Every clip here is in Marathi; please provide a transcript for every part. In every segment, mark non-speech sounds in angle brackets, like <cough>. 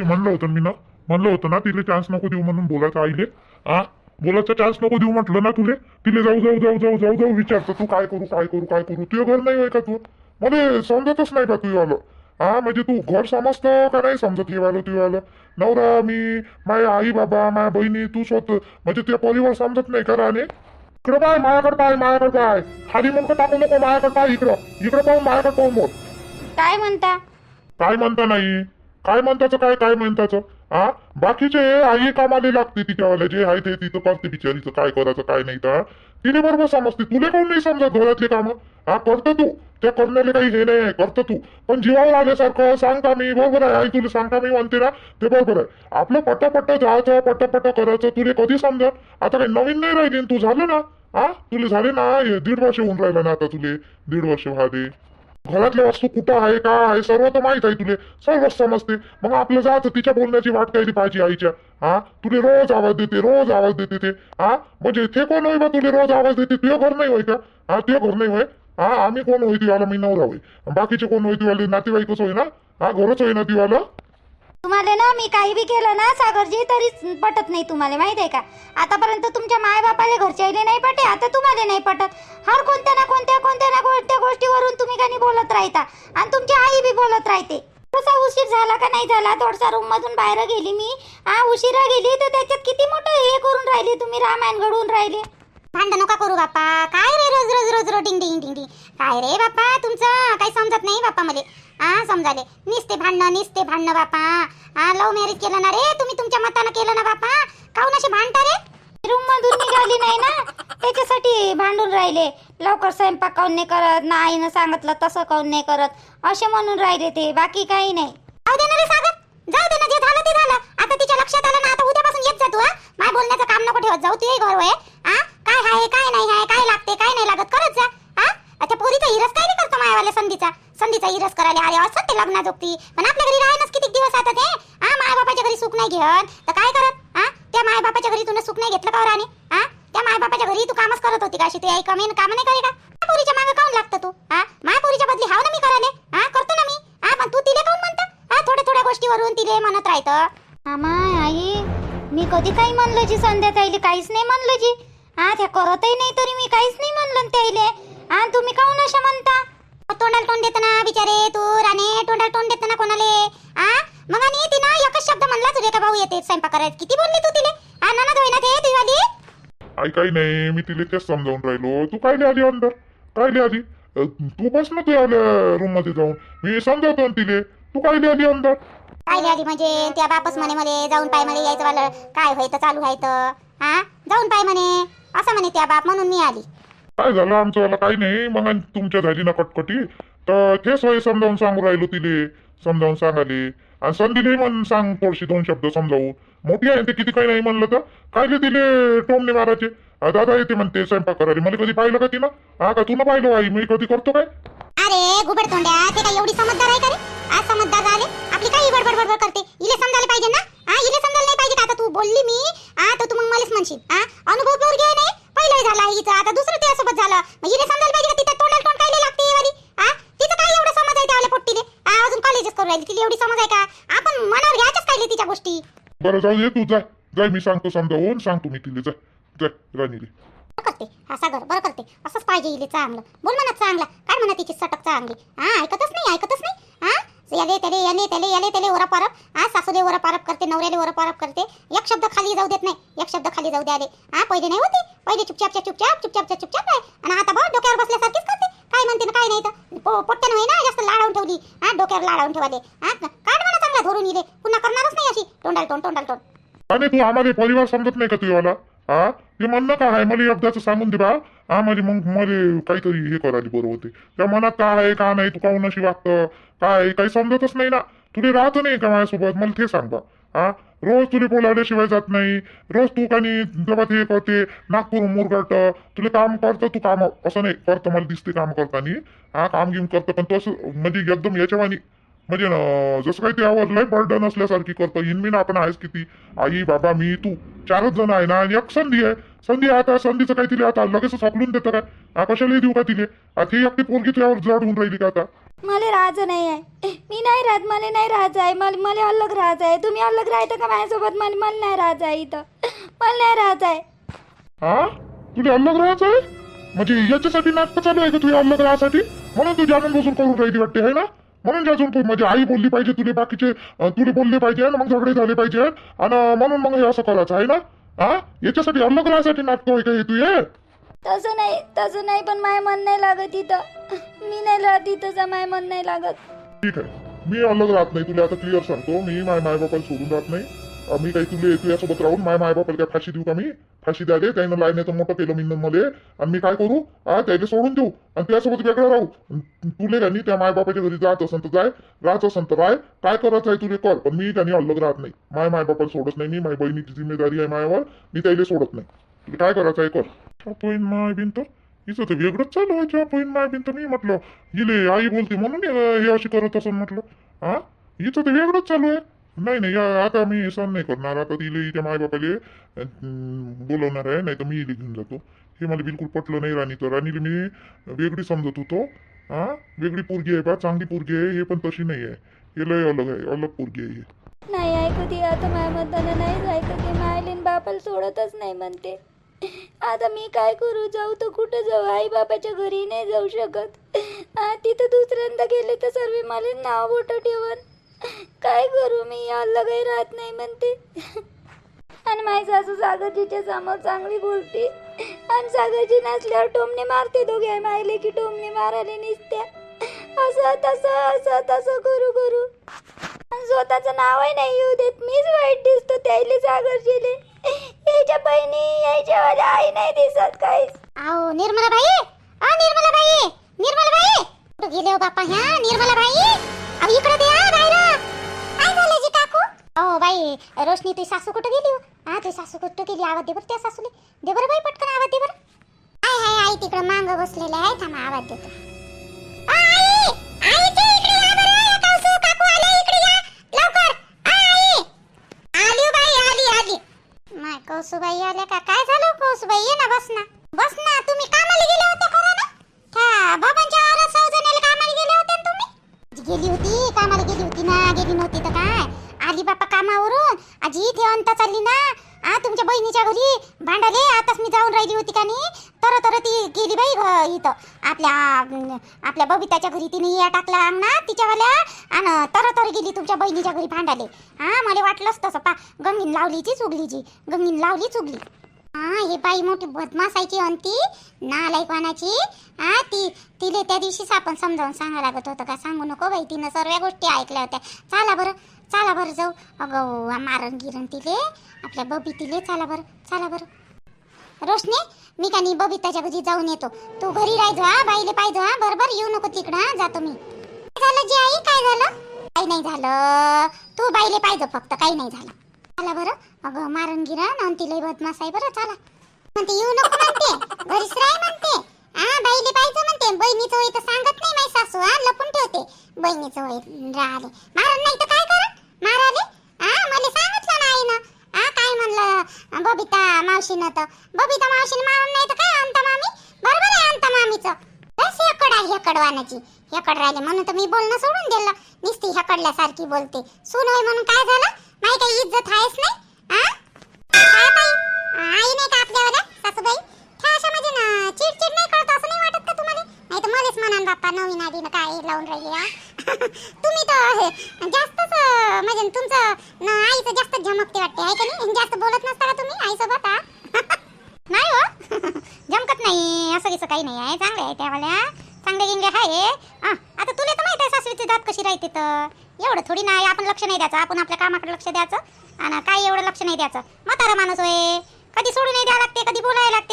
तुला म्हणलं होतं मी ना म्हणलं होतं ना तिला चान्स नको देऊ म्हणून बोलायचं आईले. हा बोलायचा चान्स नको देऊ म्हटलं ना तुले. तिले जाऊ जाऊ जाऊ जाऊ जाऊ जाऊ विचारतो तू काय करू काय करू काय करू? तुझं घर नाही होय का तू? मला समजतच नाही का तुझं आलं हा म्हणजे तू घर समजतं का नाही समजत हे वालं तुझं आलं नवरा मी माझ्या आई बाबा माझ्या बहिणी तू स्वतः म्हणजे तुझ्या परिवार समजत नाही का राणे? इकडं पाय माझ्याकडे पाय माझ्याकडे पाय. खाली मुंडकं टाकू नको माझ्याकडे पाय इकडं. इकडं पाहून माझ्याकडे पाहून बोल. काय म्हणता? काय म्हणता नाही? काय म्हणताचं काय काय म्हणताचं? हा बाकीचे आई कामाले लागते तिच्यावाले जे आहे ते तिथं करते बिचारीचं काय करायचं काय नाही तर तिने बरोबर समजते. तुला कोण नाही समजत घरातले कामं? हा करतो तू. त्या करण्याला काही हे नाही करतो तू. पण जीवावर आल्यासारखं सांग का मी बरोबर आहे. आई तुला सांग का मी म्हणते ना ते बरोबर आहे. आपलं पटापट जायचं पटापट करायचं तुला कधी समजा आता काही नवीन नाही राहिली तू झालं ना? हा तुला झाले ना दीड वर्ष होऊन राहिलं ना आता तुले? दीड वर्ष व्हाले घरातल्या वस्तू कुठं आहे का आहे सर्व तर माहीत आहे तुले. सर्व समजते. मग आपलं जायचं तिच्या बोलण्याची वाट कायली पाहिजे आईच्या. हा? तुले रोज आवाज देते रोज आवाज देते ते. हा? म्हणजे ते कोण होय बा तुले रोज आवाज देते? तुझं घर नाही होय का? हा तुझं घर नाही होय? हा आम्ही कोण होय तुझ्याला मी नवरा होय. बाकीचे कोण होय तुझ्याला नातेवाईकच होय ना? हा घरच होय ना तुझ्याला तुम्हाला ना मी काही बी केलं ना सागरजी तरी पटत नाही तुम्हाला माहीत आहे का? आतापर्यंत तुमच्या माय बापाला घरच्या नाही पटे आता तुम्हाला नाही पटत हर कोणत्या ना कोणत्या कोणत्या ना कोणत्या गोष्टीवरून तुम्ही काही बोलत राहता? आणि तुमची आई बी बोलत राहते. थोडासा उशीर झाला का नाही झाला थोडासा रूम मधून बाहेर गेली मी. हा उशिरा गेली तर त्याच्यात किती मोठं हे करून राहिले तुम्ही रामायण घडवून राहिले? भांडण नका करू बाप्पा. काय रे रोज रोज रोज रोटिंग डिंग डिंग डिंग काय रे बाप्पा तुमचं काही समजत नाही बाप्पा मले. हा समजाले. निसते भांडणं निसते भांडणं बाप्पा. हा लव्ह मॅरेज केलं ना रे तुम्ही तुमच्या मतानं केलं ना बाप्पा काऊन असे भांडता रे रूम मधून निघाली नाही ना? त्याच्यासाठी भांडून राहिले. लवकर स्वयंपाक काऊन नाही करत? ना आईनं सांगितलं तसं काऊन नाही करत? असे म्हणून राहिले ते. बाकी काही नाही. जाऊ दे ना रे सागर. जाऊ दे ना जे झालं ते झालं. आता तिच्या लक्षात आलं ना आता उद्यापासून येत जा तू हा. माय बोलण्याचं काम नको ठेवत जाऊ ते घर होय हा? काय आहे काय नाही आहे काय लागते काय नाही लागत? करत जा. हा? त्या पोरीचा हिरस काय नाही करतो मायावाल्या संधीचा? संधीचा हिरस करायला आले असं ते लग्नाजोगती. पण आपल्या घरी राहणंच किती दिवस आता ते हा? माय बापाच्या घरी सुख नाही घेत. तर काय करत? त्या माय बापाच्या घरी तुला सुख नाही घेतलं का राणे? हा? त्या माय बापाच्या घरी तू कामच करत होती का? अशी तू आई कमी काम नाही करे का? माया पोरीच्या मागे काऊन लागतं तू? हा? माय पोरीच्या बदली हाव ना मी करायले? हा? करतो ना मी. हा? पण तू तिले काऊन म्हणतं? हा? थोड्या थोड्या गोष्टीवरून तिले म्हणत राहतं. आमाय आई मी कधी काही म्हणलं जी संध्या ताईले? काहीच नाही म्हणलं जी. हा? त्या करतही नाही तरी मी काहीच नाही म्हणलं त्याईले. हा? तुम्ही काऊन अशा म्हणता? तोंडाला तोंड देत ना बिचारे तू राणे. तोंडाला तोंड देत ना कोणाले? आ मग आणि तिनं म्हणला तुझे का भाऊ येते स्वयंपाक करायला. किती बोलली तू तिले आ ना ना ते तुझी वाली आई काही नाही मी तिला तेच समजावून राहिलो. तू काय आली अंदर? काय आली? अ, तू बस ना तू आल्या रूममध्ये जाऊन. मी समजावतो ना तिले. तू काय आली अंदर? काय आली म्हणजे त्या बापस म्हणे मले जाऊन पाय मला यायचं वालं. काय व्हायचं चालू व्हायचं हा? जाऊन पाय म्हणे. असं म्हणे त्या बाप म्हणून मी आली. काय झालं आमचं वाला काही नाही. मग आणि तुमच्या झाली ना कटकटी? तर तेच होय समजावून सांगू राहिलो तिले. समजावून सांगाले. आणि संधीने म्हण सांग थोडशी दोन शब्द समजावून. मोठी आहे ते किती काही नाही म्हणलं तर? काय ते तिले टोमने मारायचे दादा येते म्हणते स्वयंपाक करायला. मला कधी पाहिलं का तिनं? हा का तुला पाहिलं हो आई? मी कधी करतो काय? अरे गुबड तोंड्या ते काय एवढी समजदार आहे का रे? आज समजदार झाले. आपली काही बडबड बडबड करते? इले समजायला पाहिजे ना? हा इले समजायला नाही पाहिजे का आता तू? बोलली मी. हा तर तू मग मलाच म्हणशील. हा अनुभव पोरगी आहे नाही पहिलं झाला हिचं आता दुसरं त्यासोबत झालं. मग इले समजायला पाहिजे का तिथं तोंडाला तोंड काय लागते ही वाली हा तिचं काय एवढं समज आहे त्याला पोट्टीले हा अजून कॉलेजच करू राहिली तिला एवढी समज आहे का आपण मनावर घ्यायच्याच काय तिच्या गोष्टी बरं जाऊ दे तू जाय जाय मी सांगतो समजावून सांगतो मी तिले जाय जाय राणीले बरं करते. हा सागर बरं करते. असंच पाहिजे इले चांगलं. बोल म्हणा चांगला. काय म्हणा तिची सटक चांगली? हा ऐकतच नाही ऐकतच नाही? हा? याले त्याले याले त्याले याले त्याले ओरा पारप हा सासूले ओरा पारप करते नवऱ्याले ओरा पारप करते. एक शब्द खाली जाऊ देत नाही. एक शब्द खाली जाऊ द्याले. हा पहिले नाही होते? पहिले चुपचापच्या चुपचाप चुपचापच्या चुपचाप आहे आणि आता बघ डोक्यावर बसल्यासारखीच करते. काय म्हणते ना काय नाही तर? पो- पोट्ट्यानं होई ना जास्त लाडावून ठेवली. हा डोक्यावर लाडावून ठेवाले. हा काढ म्हणा चांगला धरून इले. पुन्हा करणार तोंडाल तोंड तोंडाल तोंड. आणि तू आम्हाला परिवार समजत नाही का तुझ्यावाला हा ते म्हणणं काय आहे मला एकदाच सांगून दे बा. आम्हाला मग मला काहीतरी हे करायला बरं होते. त्या मनात का आहे का नाही तू काहून अशी वागतं? काय काही समजतच नाही ना. तुला राहत नाही का माझ्यासोबत? मला ते सांग बा. हा रोज तुला बोलावल्याशिवाय जात नाही. रोज तू काही जबात ते करते नागपूर मुरगट. तुला काम करतं तू काम असं नाही करतं मला दिसते काम करताना. हा काम घेऊन करतं पण तसं म्हणजे एकदम याच्यावानी. म्हणजे ना जसं काही त्यावर लय बर्डन असल्यासारखी करतो. इनमिन आपण आहेस किती? आई बाबा मी तू. चारच जण आहे ना आणि एक संधी आहे. संधी आता संधीचं काय तिले आता. लगेच हकलून देतं काय? हा कशाला देऊ का तिले? आता ही एकटी पोरगी तुझ्यावर जड होऊन राहिली का आता? मला राहायचं नाही आहे. मी नाही राहत. मला नाही राहायचं आहे. मला मला अलग राहायचं आहे. तुम्ही अलग राहता का माझ्यासोबत? मला मला नाही राहायचं आहे इथं. मला नाही राहायचं आहे. हा? तुला अलग राहायचं आहे? म्हणजे याच्यासाठी नाटक चालू आहे का तुझ्या अलग राहायसाठी म्हणून तू जाणून बसून करून राहिली वाटते आहे ना? म्हणून जाजून तू म्हणजे आई बोलली पाहिजे तुले बाकीचे तुले बोलले पाहिजे आणि मग झगडे झाले पाहिजे आणि म्हणून मग हे असं करायचं आहे ना? हा? याच्यासाठी अलग राहायसाठी नाटक आहे का हे तुझे तसं नाही तसं नाही पण माय मन नाही लागत इथं. मी नाही राहत इथं माय मन नाही लागत. ठीक आहे. मी अलग राहत नाही तुला आता क्लिअर सांगतो. मी माय मायबापाला सोडून राहत नाही. मी काही तुले तुझ्यासोबत राहून माय मायबापाला काय फाशी देऊ का मी? फाशी द्या दे त्यानं लायण्याचं मोठं केलं मी मध्ये आणि मी काय करू? हा त्याला सोडून देऊ. आणि तुझ्यासोबत वेगळं राहू. तुले का नाही त्या मायबापाच्या घरी जात असन तर जाय राहत असन तर राय. काय करायचं आहे तुले कर पण मी त्यांनी अलग राहत नाही. माय मायबापाला सोडत नाही मी माझ्या बहिणीची जिम्मेदारी आहे मायावर. मी त्याला सोडत नाही. तुला काय करायचं आहे कर बहीण माय बिन तर. हिचं तर वेगळंच चालू आहे त्या बहीण माय बिन तर मी म्हटलं. हिले आई बोलते म्हणून हे अशी करत असं म्हटलं. हा हिचं तर वेगळंच चालू आहे. नाही नाही या- आता मी सहन नाही करणार आता तिला हिच्या मायबापाले अं, बोलवणार आहे नाही तर मी हिला घेऊन जातो हे मला बिलकुल पटलं नाही राणी तर राणीला मी वेगळी समजत होतो हा वेगळी पोरगी आहे बा चांगली पोरगी आहे हे पण तशी नाही आहे हे लय अलग आहे अलग पोरगी आहे हे नाही ऐकत ही आता माझ्या म्हणताना नाहीच ऐकत ही मायलीन बापाला सोडतच नाही म्हणते आता मी काय करू जाऊ तर कुठं जाऊ आई बापाच्या घरी नाही जाऊ शकत तिथं दुसऱ्यांदा गेले तर सर्व मला नाव बोट ठेवन काय करू मी? याला काही राहत नाही म्हणते. आणि माझी सासू सागरजीच्या समोर चांगली बोलते. आणि सागरजी नसल्यावर टोमणे मारते दोघे. मायले की टोमणे मारायला निसत्या. असं तसं असं तसं करू करू. आणि स्वतःचं नावही नाही येऊ देत. मीच वाईट दिसतो त्याले सागरजीले. याच्या बहिणी याच्या वाल्या आई नाही दिसत काहीच. आओ निर्मला बाई आ निर्मला बाई निर्मला बाई गेले हो बापा ह्या? निर्मला बाई अहो इकडे दे हा हो अहो बाई रोशनी तुझी सासू कुठं गेली हो? हा? तुझी सासू कुठं गेली? आवाज दे बरं त्या सासूने दे बरं बाई पटकन आवाज दे बरं. आय हाय आई तिकडं मांग बसलेले आहे. थांबा आवाज देतो. आली हो बाई आली आली. कौसुबाई आल्या का? काय झालं हो, कौसुबाई? ये ना बस ना. बस ना. तुम्ही कामाला गेले होते खरं ना? का बाबांच्या वावरात सौजन्याला कामाला गेले होते तुम्ही? गेली होती कामाला गेली होती ना? गेली नव्हती तर काय? आजी ते अंत चालली ना? आ तुमच्या बहिणीच्या घरी? भांडाले आताच मी जाऊन राहिली होती का नाही तर तर ती गेली बाई घ- इथं. आपल्या आपल्या बबिताच्या घरी तिने या टाकला अंगणात तिच्यावाल्या आणि तर तर गेली तुमच्या बहिणीच्या घरी भांडाले. हा मला वाटलंच तसं. पा गंगीन लावलीची चुगलीची. गंगीन लावली चुगली. हा हे बाई मोठी बदमासायची अंती नालायकवानाची हा ती? तिले त्या दिवशीच आपण समजावून सांगायला लागत होतं का? सांगू नको बाई तिनं सर्व गोष्टी ऐकल्या होत्या. चला बरं. चला बरं जाऊ. अगं मारण गिरण तिले. आपल्या बबी तिले. चला बरं चला बरं. रोशनी मी का नाही बबिताच्या घरी जाऊन येतो. तू घरी राहायचो हा? बाईले पाहिजे हा? बरोबर? येऊ नको तिकडं हा? जातो मी. काय झालं जी आई? काय झालं? काही नाही झालं. तू बाईले पाहिजे फक्त काही नाही झालं. चला बरं. अगं मारण गिरण आणि तिला बदमाश आहे बरं चला. म्हणते येऊ नको म्हणते. घरीच राह म्हणते. हा बाईले पाहिजे म्हणते. बहिणीचं होय तर सांगत नाही माझी सासू हा? लपून ठेवते. बहिणीचं होय राहिले मारण नाही तर काय माराले हा मला सांगितलं ना हा काय म्हणलं? बबिता मावशीनं तर. बबिता मावशीनं मारून नाही तर काय अंता मामी? बरोबर आहे अंता मामीचं. बस हेकड आहे हेकडवानाची हेकड राहिले म्हणून तर मी बोलणं सोडून दिलं. नुसती हेकडल्यासारखी बोलते. सून होय म्हणून काय झालं? माही काही इज्जत आहेच नाही? हा आई नाही का आपल्यावर सासूबाई? त्या अशा म्हणजे ना चिडचिड नाही करत असं नाही वाटत का तुम्हाला? नाही तर मलाच म्हणान बाप्पा नवीन आधी काय लावून राहिली हा तुम्ही तर हे जास्तच म्हणजे तुमचं ना आईचं जास्त झमकते वाटते आहे का नाही? जास्त बोलत नसता का तुम्ही आईसोबत <laughs> नाही हो. <laughs> जमकत नाही असं कसं काही नाही आहे चांगले आहे त्यावाल्या. चांगले गिंगे आहे. आता तुला तर माहीत आहे सासरीची दात कशी राहते तर. एवढं थोडी नाही आपण लक्ष नाही द्यायचं आपण आपल्या कामाकडे लक्ष द्यायचं. आणि काय एवढं लक्ष नाही द्यायचं. म्हातारा माणूस होय. कधी सोडून नाही द्यावं लागते कधी बोलायला लागते.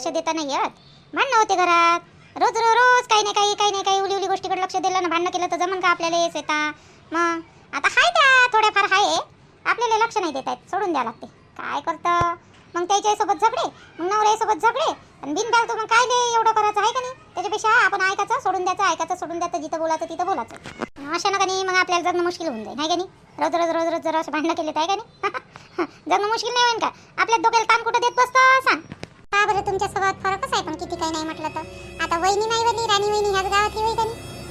लक्ष देता नाही येत. भांडणं होते घरात. रोज रोज रोज काही नाही काही काही नाही काही उली उली गोष्टीकडे लक्ष दिलं ना भांडणं केलं तर जमन का आपल्याला येस येता मग? आता हाय त्या थोड्याफार हाय आपल्याला लक्ष नाही देत आहेत. सोडून द्यावं लागते. काय करतं? मग त्याच्यासोबत झगडे. मग नवऱ्यासोबत झगडे. आणि बिन तो मग काय नाही एवढं करायचं आहे का नाही? त्याच्यापेक्षा आपण ऐकायचं सोडून द्यायचं ऐकायचं सोडून द्यायचं जिथं बोलायचं तिथं बोलायचं. अशा नका नाही मग आपल्याला जगणं मुश्किल होऊन जाईल. नाही का नाही? रोज रोज रोज रोज जर असं भांडणं केले आहे का नाही? <laughs> जगणं मुश्किल नाही होईल का? आपल्या डोक्याला ताण कुठं देत बसतं सांग. का बरं तुमच्या स्वभावात फरकच आहे पण किती काही नाही म्हटलं तर. आता वहिनी नाही वहिनी राणी वहिनी ह्याच गावातली वही का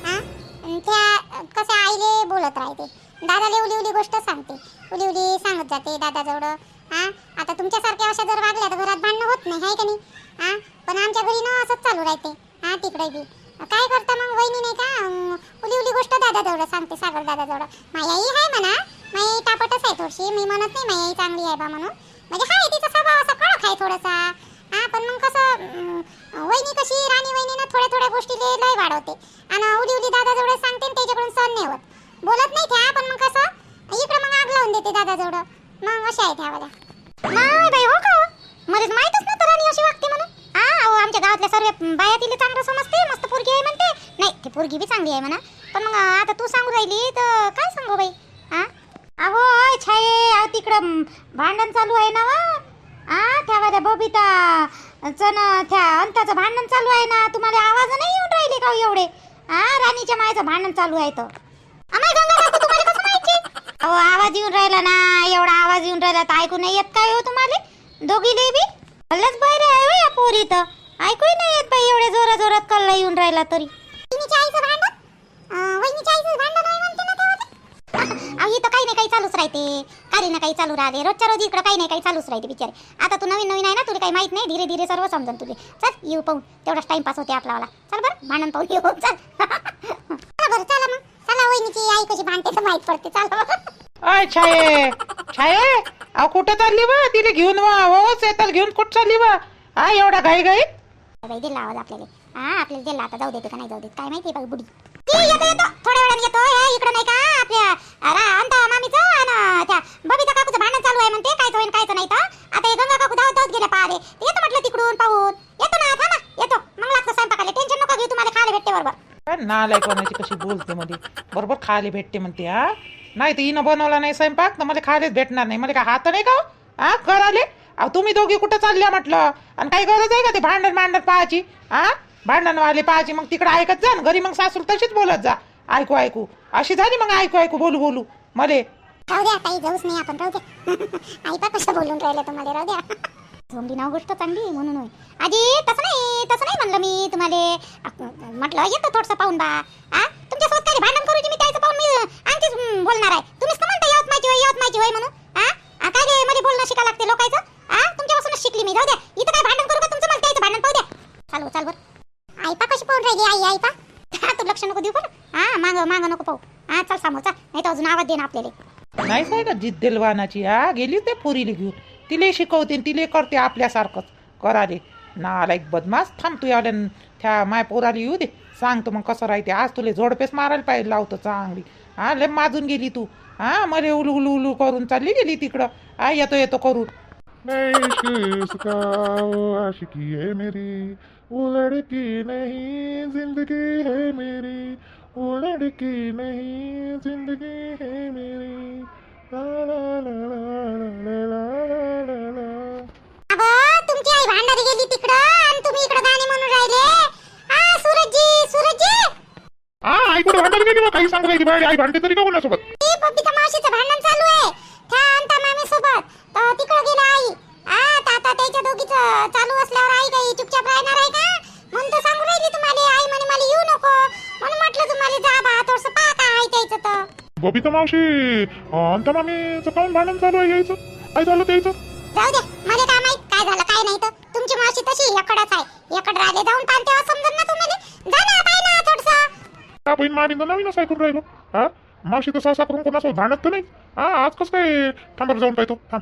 हां? त्या कसं आईले बोलत राहते. दादाले उली उली गोष्ट सांगते. उली उली सांगत जाते दादाजवळ. हां? आता तुमच्यासारख्या अशा जर वागल्या तर घरात भांडणं होत नाही आहे का नाही? हां? पण आमच्या घरी ना असंच चालू राहते. हां तिकडे बी. काय करता मग वहिनी नाही का? उली उली गोष्ट दादाजवळ सांगते सागर दादाजवळ. माई आई आहे म्हणा. माई टापटच आहे थोडीशी. मी म्हणत नाही माई आई चांगली आहे बा म्हणून. म्हणजे हा तिचा स्वभाव असा कडक आहे थोडासा. पण मग कसं वहिनी कशी राणी वहिनी ना थोड्या थोड्या गोष्टीले लय वाढवते. आणि उली उली दादाजवळ सांगते त्याच्याकडून सहन नाही होत. बोलत नाही त्या पण मग कसं इकडं मग आग लावून देते जेवढं मग अशा आहे त्यावाल्या नाही बाई हो का? मलाच माहीतच नव्हतं राणी अशी वागते म्हणून. हा अहो आमच्या गावातल्या सर्व बाया तिला चांगलं समजते मस्त पोरगी आहे म्हणते. नाही ती पोरगी बी चांगली आहे म्हणा. पण मग आता तू सांगू राहिली तर काय सांगू बाई? हा अहो छाये अहो तिकडं भांडण चालू आहे ना वा हा त्या वाल्या बबिता. चं ना त्या अंताचं भांडण चालू आहे ना तुम्हाला आवाज नाही येऊन राहिले का एवढे? हा राणीच्या मायचं भांडण चालू आहे तर अमाय गंगा काकू तुम्हाला कसं माहिती? अहो आवाज येऊन राहिला ना एवढा आवाज येऊन राहिला तर ऐकू नाही येत काय हो तुम्हाला? दोघीले बी भलंच बहिरे आहे हो या पोरी तर ऐकूही नाही येत बाई एवढ्या जोरा जोरात कल्ला येऊन राहिला तरी. वहिनीच्या आईचं भांडण? आहे म्हणते ना काही नाही काही चालूच राहते. काही ना काही चालू राहते रोजच्या रोज इकडं काही नाही काही चालूच राहते बिचारे. आता तू नवीन नवीन आहे ना तुला काही माहीत नाही. धीरे धीरे सर्व समजन तुले. चल येऊ पाहून तेवढाच टाइमपास होते आपलावाला चल बरं भांडण पाहून येऊ. चल. <laughs> चला बरं चला मग. चला वहिनीची आई कशी भांडते तर माहीत पडते. चला अय छाये. छाये? अहो कुठं चालली बा? तिला घेऊन वा. हो शेतात घेऊन कुठं चालली बा? हा एवढा घाई घाई बाई दिला आवाज आपल्याला. हा आपल्याला दिला आता. जाऊ देते का नाही जाऊ देत. काय माहिती बघ बुडी. ती येतो येतो. थोड्या वेळाने येतो. हे इकडं नाही का? आपल्या रा अंता मामीचं आणि त्या बबिता काकूचं भांडण चालू आहे म्हणते. काय होईन कायचं नाही तर. आता हे गंगा काकू धावत धावत गेल्या पारे. येतो म्हटलं तिकडून पाहून. येतो ना थांबा. येतो. मग लागतं स्वयंपाकाला. टेन्शन नका घेऊ तुम्हाला खायला भेटते बरोबर काय नालाय कोणाची कशी बोलते मध्ये? बरोबर खायला भेटते म्हणते हा? नाही तर हिनं बनवला नाही स्वयंपाक तर मला खायलाच भेटणार नाही. मला काय हात नाही का हो? हा कराले अहो तुम्ही दोघी कुठं चालल्या म्हटलं? आणि काही गरज आहे का ते भांडण भांडण पाहायची? हा? भांडणवाले पाहायची. मग तिकडे ऐकत जा न. घरी मग सासूर तशीच बोलत जा. ऐकू ऐकू. अशी झाली मग ऐकू ऐकू. बोलू बोलू. मले. राहू द्या ताई. जाऊच नाही आपण. राहू द्या. <laughs> ऐका कसं बोलून राहिलं तुम्हाला. राहू द्या. झोंबली नाव गोष्ट चांगली आहे म्हणून होय. आजी तसं नाही तसं नाही म्हणलं मी तुम्हाला. म्हटलं येतो थोडंसं पाहून बा. आ? तुमच्यासोबत काही भांडण करूची मी त्याचं पाहून मी आणखीच बोलणार आहे. तुम्हीच तर म्हणता यवत माहिती होय यवत माहिती होय म्हणून. आ? आ, काय रे मला बोलणं शिका लागते लोकायचं? आ? तुमच्यापासूनच शिकली मी. जाऊ द्या. इथं काय भांडण करू का तुमचं? मला त्याचं भांडण पाहू द्या. चालू चाल बरं. आई पा कशी पाहून राहिली आई आई पा <laughs> तू लक्ष नको देऊ बरं हा माग माग नको पाहू. हा चल समोर चल. नाही तर अजून आवाज दे ना आपल्याला. नाहीच आहे का जिद्देलवानाची हा गेली ते पुरीला घेऊन. तिले शिकवते न तिले करते आपल्यासारखंच. कराले नालायक बदमास थांब तू यावल्या त्या माय पोराला येऊ दे. सांगतो मग कसं राहते. आज तुले झोडपेस मारायला पाहिजे लावतो चांगली. हा लय माजून गेली तू. हा मला उलू उलू उलू करून चालली गेली तिकडं. हा येतो येतो करून. इसका आशिकी है मेरी. वो लड़की नहीं जिंदगी है मेरी वो लड़की नहीं जिंदगी है मेरी। ला ला ला ला ला ला ला ला ला। अगं तुमची आई भांडारी गेली तिकडं आणि तुम्ही इकडं गाणे म्हणून राहिले. हा सूरजजी सूरजजी हा आई कुठे भांडण गेली बा? काही सांगू राहिली बाई आई भांडते तरी का कोणासोबत? ती बबिता मावशीचं भांडण चालू आहे. त्या अंता मामी सोबत तर तिकडं गेला आई. आता त्याच्या दोघीचं चालू असल्यावर आई काही चुपचाप राहणार आहे का? म्हणून तर सांगू राहिली तुम्हाला आई म्हणे मला येऊ नको. म्हणून म्हटलं तुम्हाला जा बा थोडस पहा काय आहे त्याचं तर. बबिता मावशी अंत मामीचं काऊन भांडण चालू आहे यायचं. काय झालं त्याचं? जाऊ द्या मला काय माहीत काय झालं काय नाही तर. तुमची मावशी तशी एकड़च आहे. एकड राहिले जाऊन पाहते तेव्हा समजून ना तुम्हाला. जा ना पाय ना थोडस. हा बहीण मामी तर नवीनच ऐकून राहिलो? हा? मावशी तर सासा करून कोणासोबत भांडत तर नाही. हा आज कसं काय थांबर जाऊन पाहतो? थांब.